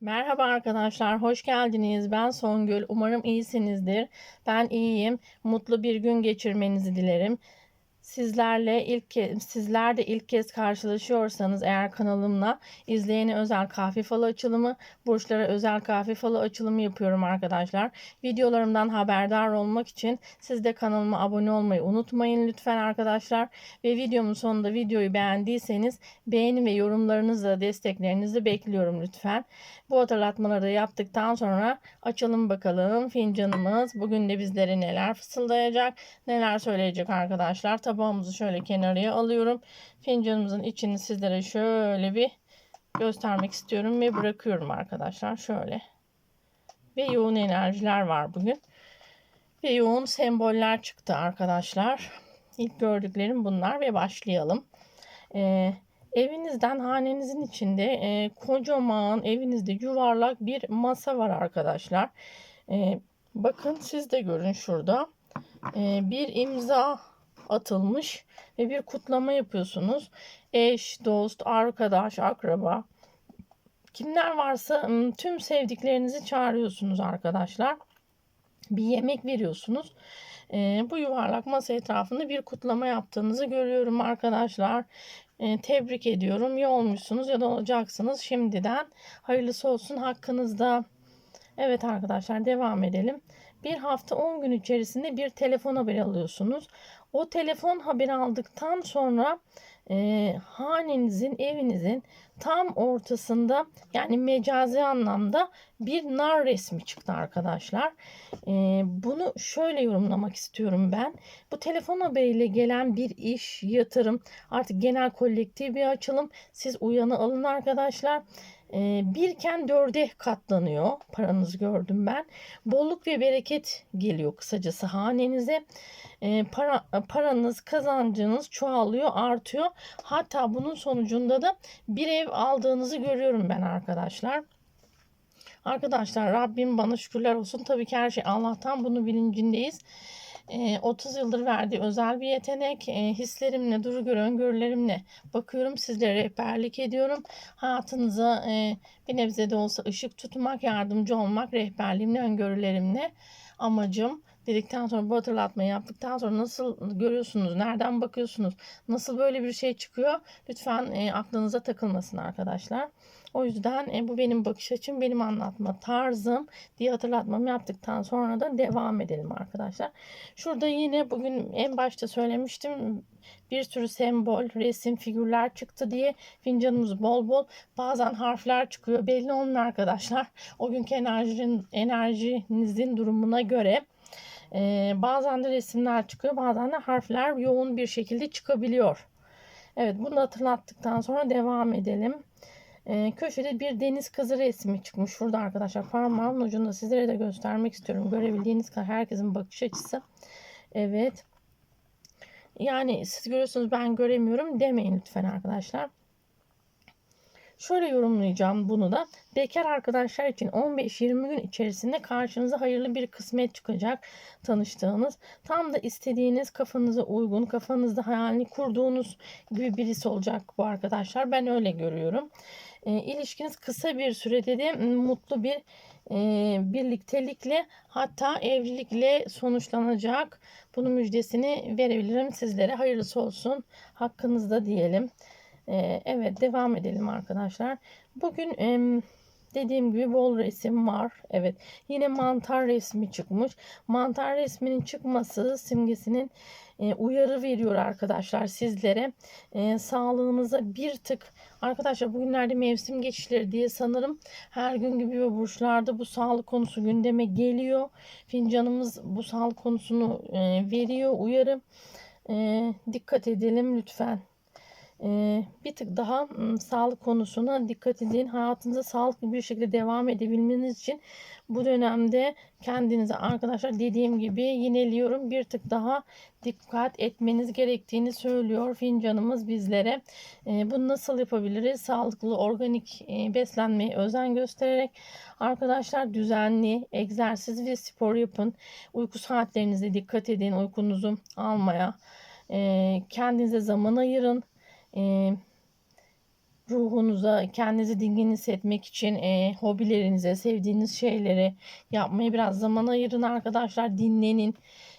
Merhaba arkadaşlar, hoş geldiniz. Ben Songül. Umarım iyisinizdir. Ben iyiyim. Mutlu bir gün geçirmenizi dilerim. Sizlerle ilk ke- sizler de ilk kez karşılaşıyorsanız eğer kanalımla izleyene özel kahve falı açılımı, burçlara özel kahve falı açılımı yapıyorum arkadaşlar. Videolarımdan haberdar olmak için siz de kanalıma abone olmayı unutmayın lütfen arkadaşlar. Ve videomun sonunda videoyu beğendiyseniz beğeni ve yorumlarınızla desteklerinizi bekliyorum lütfen. Bu hatırlatmaları da yaptıktan sonra açalım bakalım fincanımız. Bugün de bizlere neler fısıldayacak, neler söyleyecek arkadaşlar. Tabağımızı şöyle kenarıya alıyorum. Fincanımızın içini sizlere şöyle bir göstermek istiyorum ve bırakıyorum arkadaşlar. Şöyle. Ve yoğun enerjiler var bugün. Ve yoğun semboller çıktı arkadaşlar. İlk gördüklerim bunlar ve başlayalım. Ee, Evinizden hanenizin içinde e, kocaman evinizde yuvarlak bir masa var arkadaşlar. E, bakın siz de görün şurada. E, bir imza atılmış ve bir kutlama yapıyorsunuz. Eş, dost, arkadaş, akraba kimler varsa tüm sevdiklerinizi çağırıyorsunuz arkadaşlar. Bir yemek veriyorsunuz. E, bu yuvarlak masa etrafında bir kutlama yaptığınızı görüyorum arkadaşlar. E, tebrik ediyorum. Ya olmuşsunuz ya da olacaksınız. Şimdiden hayırlısı olsun hakkınızda. Evet arkadaşlar devam edelim. Bir hafta 10 gün içerisinde bir telefon haberi alıyorsunuz. O telefon haberi aldıktan sonra e, hanenizin, evinizin tam ortasında yani mecazi anlamda bir nar resmi çıktı arkadaşlar. E, bunu şöyle yorumlamak istiyorum ben. Bu telefon haberiyle gelen bir iş, yatırım, artık genel kolektif bir açılım. Siz uyanı alın arkadaşlar. E, birken dörde katlanıyor. Paranızı gördüm ben. Bolluk ve bereket geliyor kısacası hanenize. E, para, paranız, kazancınız çoğalıyor, artıyor. Hatta bunun sonucunda da bir ev aldığınızı görüyorum ben arkadaşlar. Arkadaşlar Rabbim bana şükürler olsun. Tabii ki her şey Allah'tan bunu bilincindeyiz. 30 yıldır verdiği özel bir yetenek. Hislerimle, duru göre öngörülerimle bakıyorum. Sizlere rehberlik ediyorum. Hayatınıza bir nebze de olsa ışık tutmak, yardımcı olmak rehberliğimle, öngörülerimle amacım dedikten sonra bu hatırlatmayı yaptıktan sonra nasıl görüyorsunuz, nereden bakıyorsunuz, nasıl böyle bir şey çıkıyor lütfen e, aklınıza takılmasın arkadaşlar. O yüzden e, bu benim bakış açım, benim anlatma tarzım diye hatırlatmamı yaptıktan sonra da devam edelim arkadaşlar. Şurada yine bugün en başta söylemiştim bir sürü sembol, resim, figürler çıktı diye fincanımız bol bol. Bazen harfler çıkıyor. Belli olmuyor arkadaşlar. O günkü enerjinin, enerjinizin durumuna göre ee, bazen de resimler çıkıyor, bazen de harfler yoğun bir şekilde çıkabiliyor. Evet, bunu hatırlattıktan sonra devam edelim. Ee, köşede bir deniz kızı resmi çıkmış. Şurada arkadaşlar parmağımın ucunda sizlere de göstermek istiyorum. Görebildiğiniz kadar herkesin bakış açısı. Evet. Yani siz görüyorsunuz ben göremiyorum demeyin lütfen arkadaşlar. Şöyle yorumlayacağım bunu da. Bekar arkadaşlar için 15-20 gün içerisinde karşınıza hayırlı bir kısmet çıkacak tanıştığınız. Tam da istediğiniz kafanıza uygun, kafanızda hayalini kurduğunuz gibi birisi olacak bu arkadaşlar. Ben öyle görüyorum. E, ilişkiniz kısa bir sürede de mutlu bir e, birliktelikle hatta evlilikle sonuçlanacak. Bunun müjdesini verebilirim sizlere. Hayırlısı olsun. Hakkınızda diyelim. Ee, evet devam edelim arkadaşlar. Bugün dediğim gibi bol resim var. Evet yine mantar resmi çıkmış. Mantar resminin çıkması simgesinin e, uyarı veriyor arkadaşlar sizlere. E, sağlığınıza bir tık arkadaşlar bugünlerde mevsim geçişleri diye sanırım her gün gibi ve burçlarda bu sağlık konusu gündeme geliyor. Fincanımız bu sağlık konusunu e, veriyor uyarı. dikkat edelim lütfen bir tık daha sağlık konusuna dikkat edin. Hayatınıza sağlıklı bir şekilde devam edebilmeniz için bu dönemde kendinize arkadaşlar dediğim gibi yineliyorum bir tık daha dikkat etmeniz gerektiğini söylüyor fincanımız bizlere. Ee, bunu nasıl yapabiliriz? Sağlıklı organik e, beslenmeye özen göstererek arkadaşlar düzenli egzersiz ve spor yapın. Uyku saatlerinize dikkat edin. Uykunuzu almaya. E, kendinize zaman ayırın e, ruhunuza, kendinizi dingin hissetmek için e, hobilerinize, sevdiğiniz şeyleri yapmaya biraz zaman ayırın arkadaşlar. Dinlenin.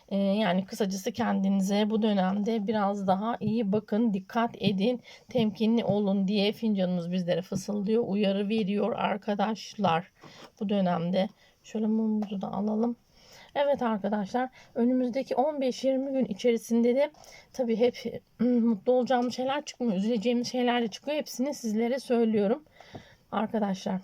E, yani kısacası kendinize bu dönemde biraz daha iyi bakın, dikkat edin, temkinli olun diye fincanımız bizlere fısıldıyor, uyarı veriyor arkadaşlar bu dönemde. Şöyle mumumuzu da alalım. Evet arkadaşlar önümüzdeki 15-20 gün içerisinde de tabii hep mutlu olacağımız şeyler çıkmıyor. Üzüleceğimiz şeyler de çıkıyor. Hepsini sizlere söylüyorum arkadaşlar.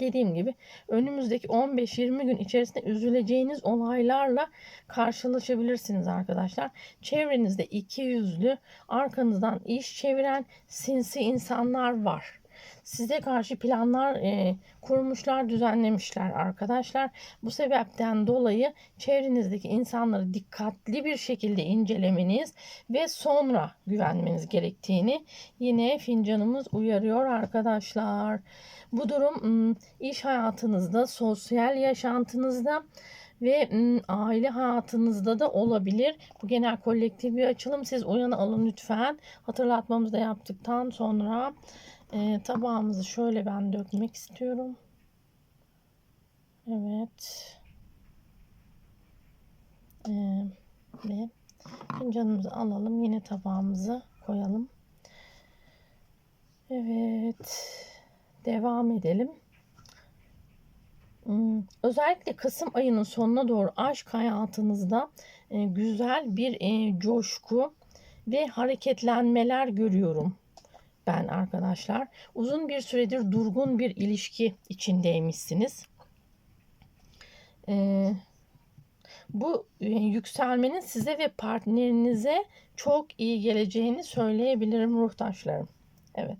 Dediğim gibi önümüzdeki 15-20 gün içerisinde üzüleceğiniz olaylarla karşılaşabilirsiniz arkadaşlar. Çevrenizde iki yüzlü, arkanızdan iş çeviren sinsi insanlar var size karşı planlar e, kurmuşlar, düzenlemişler arkadaşlar. Bu sebepten dolayı çevrenizdeki insanları dikkatli bir şekilde incelemeniz ve sonra güvenmeniz gerektiğini yine fincanımız uyarıyor arkadaşlar. Bu durum iş hayatınızda, sosyal yaşantınızda ve aile hayatınızda da olabilir. Bu genel kolektif bir açılım. Siz uyanı alın lütfen. Hatırlatmamızı da yaptıktan sonra e, tabağımızı şöyle ben dökmek istiyorum. Evet. E, ve fincanımızı alalım. Yine tabağımızı koyalım. Evet. Devam edelim. Hmm, özellikle Kasım ayının sonuna doğru aşk hayatınızda e, güzel bir e, coşku ve hareketlenmeler görüyorum ben arkadaşlar. Uzun bir süredir durgun bir ilişki içindeymişsiniz. Ee, bu e, yükselmenin size ve partnerinize çok iyi geleceğini söyleyebilirim ruhtaşlarım. Evet.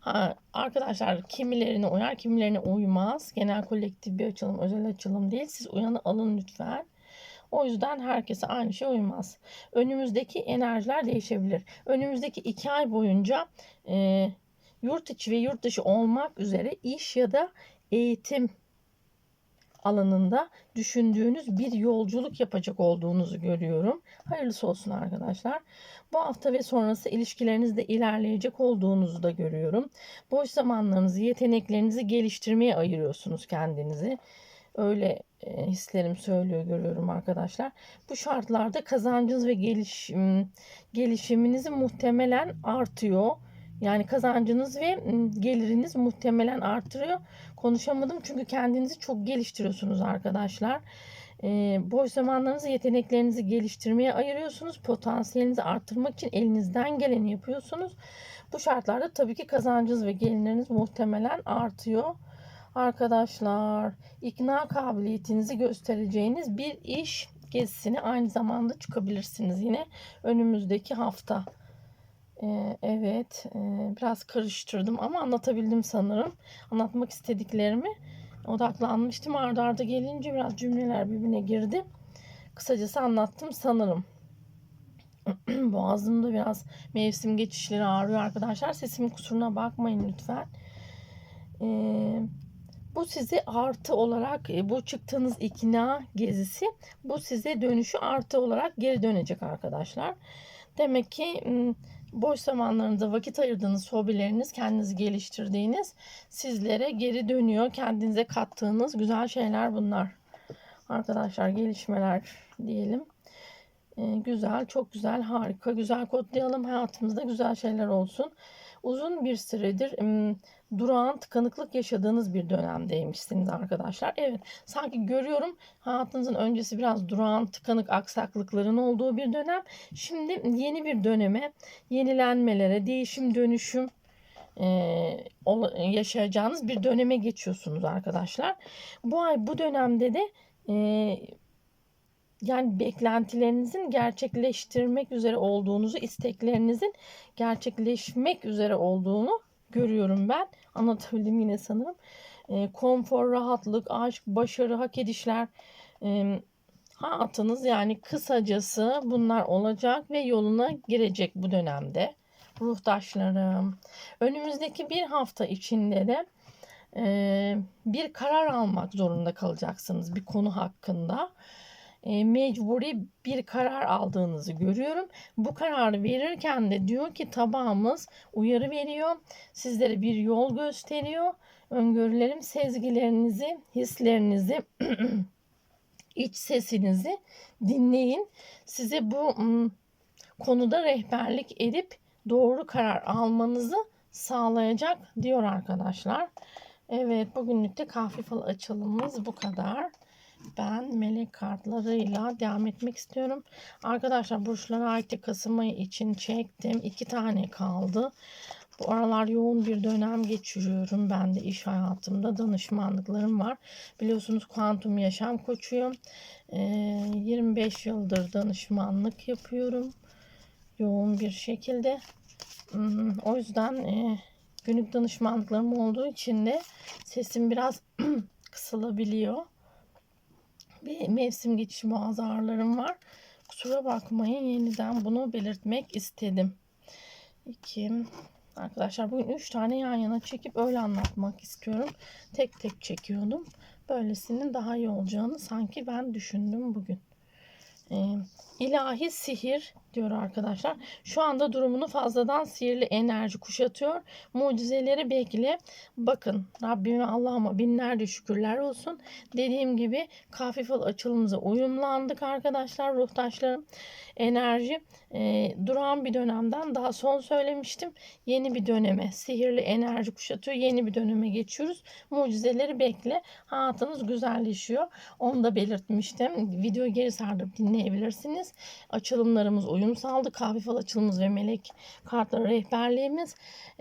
Ha, arkadaşlar kimilerine uyar kimilerine uymaz. Genel kolektif bir açılım özel açılım değil. Siz uyanı alın lütfen. O yüzden herkese aynı şey uymaz. Önümüzdeki enerjiler değişebilir. Önümüzdeki iki ay boyunca e, yurt içi ve yurt dışı olmak üzere iş ya da eğitim alanında düşündüğünüz bir yolculuk yapacak olduğunuzu görüyorum. Hayırlısı olsun arkadaşlar. Bu hafta ve sonrası ilişkilerinizde ilerleyecek olduğunuzu da görüyorum. Boş zamanlarınızı, yeteneklerinizi geliştirmeye ayırıyorsunuz kendinizi. Öyle e, hislerim söylüyor görüyorum arkadaşlar. Bu şartlarda kazancınız ve gelişim, gelişiminiz muhtemelen artıyor. Yani kazancınız ve geliriniz muhtemelen artırıyor. Konuşamadım çünkü kendinizi çok geliştiriyorsunuz arkadaşlar. Ee, boş zamanlarınızı, yeteneklerinizi geliştirmeye ayırıyorsunuz. Potansiyelinizi artırmak için elinizden geleni yapıyorsunuz. Bu şartlarda tabii ki kazancınız ve gelirleriniz muhtemelen artıyor. Arkadaşlar ikna kabiliyetinizi göstereceğiniz bir iş gezisine aynı zamanda çıkabilirsiniz yine önümüzdeki hafta. Ee, evet e, biraz karıştırdım ama anlatabildim sanırım. Anlatmak istediklerimi odaklanmıştım. Arda arda gelince biraz cümleler birbirine girdi. Kısacası anlattım sanırım. Boğazımda biraz mevsim geçişleri ağrıyor arkadaşlar. Sesimin kusuruna bakmayın lütfen. Ee, bu size artı olarak e, bu çıktığınız ikna gezisi bu size dönüşü artı olarak geri dönecek arkadaşlar. Demek ki boş zamanlarınızda vakit ayırdığınız hobileriniz, kendinizi geliştirdiğiniz sizlere geri dönüyor. Kendinize kattığınız güzel şeyler bunlar. Arkadaşlar gelişmeler diyelim. Ee, güzel, çok güzel, harika, güzel kodlayalım. Hayatımızda güzel şeyler olsun. Uzun bir süredir durağan tıkanıklık yaşadığınız bir dönemdeymişsiniz arkadaşlar. Evet sanki görüyorum hayatınızın öncesi biraz durağan tıkanık aksaklıkların olduğu bir dönem. Şimdi yeni bir döneme yenilenmelere değişim dönüşüm yaşayacağınız bir döneme geçiyorsunuz arkadaşlar. Bu ay bu dönemde de yani beklentilerinizin gerçekleştirmek üzere olduğunuzu, isteklerinizin gerçekleşmek üzere olduğunu görüyorum ben. Anlatabildim yine sanırım. E, konfor, rahatlık, aşk, başarı, hak edişler e, hayatınız yani kısacası bunlar olacak ve yoluna girecek bu dönemde. Ruhtaşlarım. Önümüzdeki bir hafta içinde de e, bir karar almak zorunda kalacaksınız bir konu hakkında. E, mecburi bir karar aldığınızı görüyorum. Bu kararı verirken de diyor ki tabağımız uyarı veriyor. Sizlere bir yol gösteriyor. Öngörülerim, sezgilerinizi, hislerinizi, iç sesinizi dinleyin. Size bu konuda rehberlik edip doğru karar almanızı sağlayacak diyor arkadaşlar. Evet bugünlük de kahve falı açılımımız bu kadar. Ben melek kartlarıyla devam etmek istiyorum. Arkadaşlar burçlara ait Kasım ayı için çektim. iki tane kaldı. Bu aralar yoğun bir dönem geçiriyorum. Ben de iş hayatımda danışmanlıklarım var. Biliyorsunuz kuantum yaşam koçuyum. Ee, 25 yıldır danışmanlık yapıyorum. Yoğun bir şekilde. Hmm, O yüzden e, günlük danışmanlıklarım olduğu için de sesim biraz kısılabiliyor. Bir mevsim geçişi boğaz ağrılarım var. Kusura bakmayın yeniden bunu belirtmek istedim. İki. Arkadaşlar bugün 3 tane yan yana çekip öyle anlatmak istiyorum. Tek tek çekiyordum. Böylesinin daha iyi olacağını sanki ben düşündüm bugün. Ee, ilahi sihir diyor arkadaşlar. Şu anda durumunu fazladan sihirli enerji kuşatıyor. Mucizeleri bekle. Bakın Rabbime Allah'ıma binlerce şükürler olsun. Dediğim gibi kahve fal açılımıza uyumlandık arkadaşlar ruhtaşlarım. Enerji e, duran bir dönemden daha son söylemiştim. Yeni bir döneme sihirli enerji kuşatıyor. Yeni bir döneme geçiyoruz. Mucizeleri bekle. Hayatınız güzelleşiyor. Onu da belirtmiştim. Videoyu geri sardırıp dinleyebilirsiniz. Açılımlarımız uyum sağladı. Kahve fal açılımımız ve melek kartları rehberliğimiz.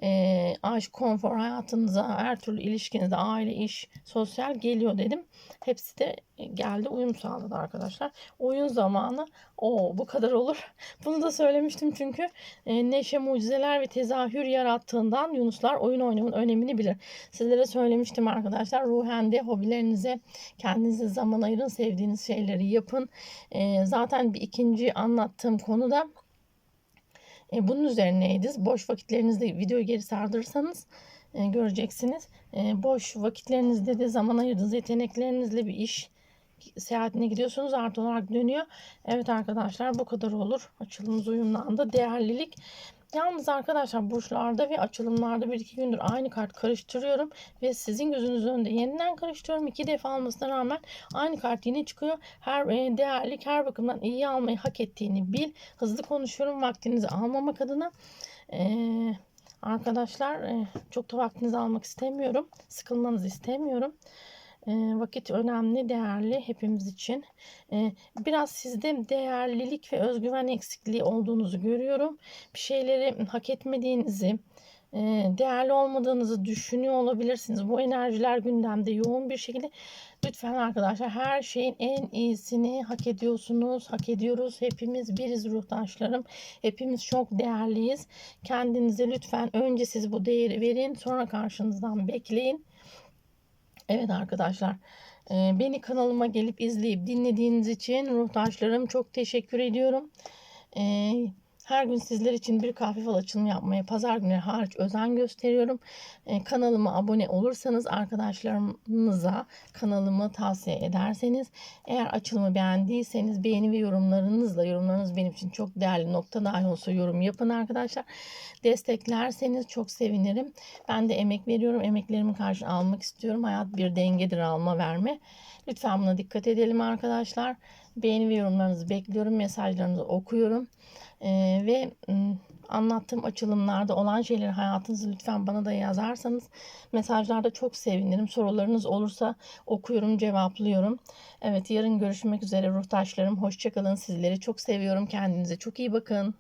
E, aşk, konfor hayatınıza, her türlü ilişkinizde aile, iş, sosyal geliyor dedim. Hepsi de geldi uyum sağladı arkadaşlar. Oyun zamanı o bu kadar olur. Bunu da söylemiştim çünkü e, neşe, mucizeler ve tezahür yarattığından Yunuslar oyun oynamanın önemini bilir. Sizlere söylemiştim arkadaşlar. Ruhen de hobilerinize kendinize zaman ayırın. Sevdiğiniz şeyleri yapın. E, zaten bir ikinci anlattığım konuda e, bunun üzerineydi. Boş vakitlerinizde videoyu geri sardırırsanız göreceksiniz. Boş vakitlerinizde de zaman ayırdığınız yeteneklerinizle bir iş seyahatine gidiyorsunuz artı olarak dönüyor. Evet arkadaşlar bu kadar olur. Açılımımız uyumlandı. Değerlilik Yalnız arkadaşlar burçlarda ve açılımlarda bir iki gündür aynı kart karıştırıyorum ve sizin gözünüz önünde yeniden karıştırıyorum. iki defa almasına rağmen aynı kart yine çıkıyor. Her e, değerlik her bakımdan iyi almayı hak ettiğini bil. Hızlı konuşuyorum vaktinizi almamak adına. Ee, arkadaşlar e, çok da vaktinizi almak istemiyorum. Sıkılmanızı istemiyorum. Vakit önemli, değerli hepimiz için. Biraz sizde değerlilik ve özgüven eksikliği olduğunuzu görüyorum. Bir şeyleri hak etmediğinizi, değerli olmadığınızı düşünüyor olabilirsiniz. Bu enerjiler gündemde yoğun bir şekilde. Lütfen arkadaşlar her şeyin en iyisini hak ediyorsunuz, hak ediyoruz. Hepimiz biriz ruhtaşlarım. Hepimiz çok değerliyiz. Kendinize lütfen önce siz bu değeri verin, sonra karşınızdan bekleyin. Evet arkadaşlar beni kanalıma gelip izleyip dinlediğiniz için ruhtaşlarım çok teşekkür ediyorum. Her gün sizler için bir kahve fal açılımı yapmaya pazar günü hariç özen gösteriyorum. E, kanalıma abone olursanız arkadaşlarınıza kanalımı tavsiye ederseniz eğer açılımı beğendiyseniz beğeni ve yorumlarınızla yorumlarınız benim için çok değerli nokta dahi olsa yorum yapın arkadaşlar. Desteklerseniz çok sevinirim. Ben de emek veriyorum. Emeklerimin karşılığını almak istiyorum. Hayat bir dengedir alma verme. Lütfen buna dikkat edelim arkadaşlar. Beğeni ve yorumlarınızı bekliyorum. Mesajlarınızı okuyorum. Ee, ve ım, anlattığım açılımlarda olan şeyleri hayatınızı lütfen bana da yazarsanız mesajlarda çok sevinirim. Sorularınız olursa okuyorum, cevaplıyorum. Evet yarın görüşmek üzere ruhtaşlarım. Hoşçakalın. Sizleri çok seviyorum. Kendinize çok iyi bakın.